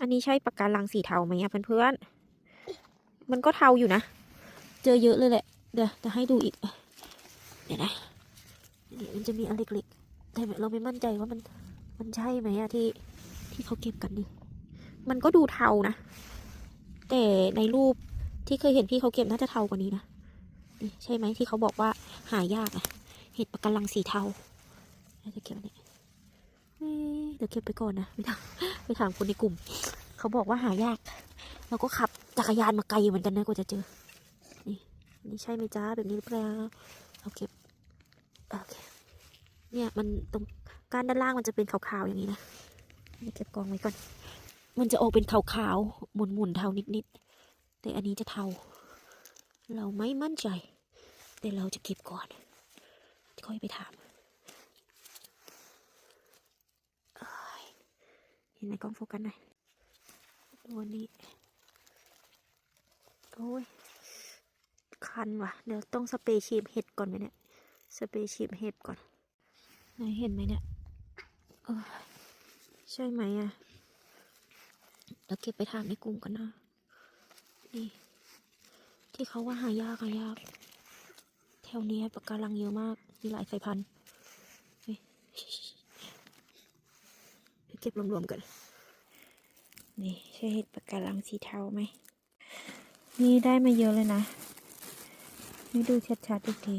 อันนี้ใช่ปากการังสีเทาไหมอะเพื่อนๆ มันก็เทาอยู่นะ เจอเยอะเลยแหละ เดี๋ยวจะให้ดูอีก เดี๋ยวนะนี่มันจะมีอันเล็กๆ แต่เราไม่มั่นใจว่ามัน มันใช่ไหมอะที่ที่เขาเก็บกันนี่มันก็ดูเทานะ แต่ในรูปที่เคยเห็นพี่เขาเก็บน่าจะเทากว่านี้นะนี่ใช่ไหมที่เขาบอกว่าหายากอะเห็ดปะการังสีเทาน่าจะเก็บอันนี้เอ๊ะเดี๋ยวเก็บไปก่อนนะไปถาม ไปถามคนในกลุ่ม เขาบอกว่าหายากเราก็ขับจักรยานมาไกลเหมือนกันนะกว่าจะเจอ นี่นี่ใช่ไหมจ้าแบบนี้หรือเปล่าเราเก็บโอเคเนี่ยมันตรงก้านด้านล่างมันจะเป็นขาวๆอย่างนี้นะนี่เก็บกองไว้ก่อน มันจะออกเป็นขาวๆหมุนๆเทานิดๆแต่อันนี้จะเทา เราไม่มั่นใจ แต่เราจะเก็บก่อนค่อยไปถามเอ้ย เห็นไหมกล้องโฟกัสหน่อยตัวนี้ โอ้ย คันว่ะ เดี๋ยวต้องสเปรย์ฉีดเห็ดก่อนไหมเนี่ย สเปรย์ฉีดเห็ดก่อน ไหนเห็นไหมเนี่ยเออใช่ไหมอะแล้วเก็บไปถามในกลุ่มกันนะ นี่ ที่เขาว่าหายากหายาก แถวนี้ปะการังเยอะมาก มีหลายสายพันธุ์ เก็บรวมๆกัน นี่ใช่เห็ดปะการังสีเทาไหม นี่ได้มาเยอะเลยนะ นี่ดูชัดๆอีกที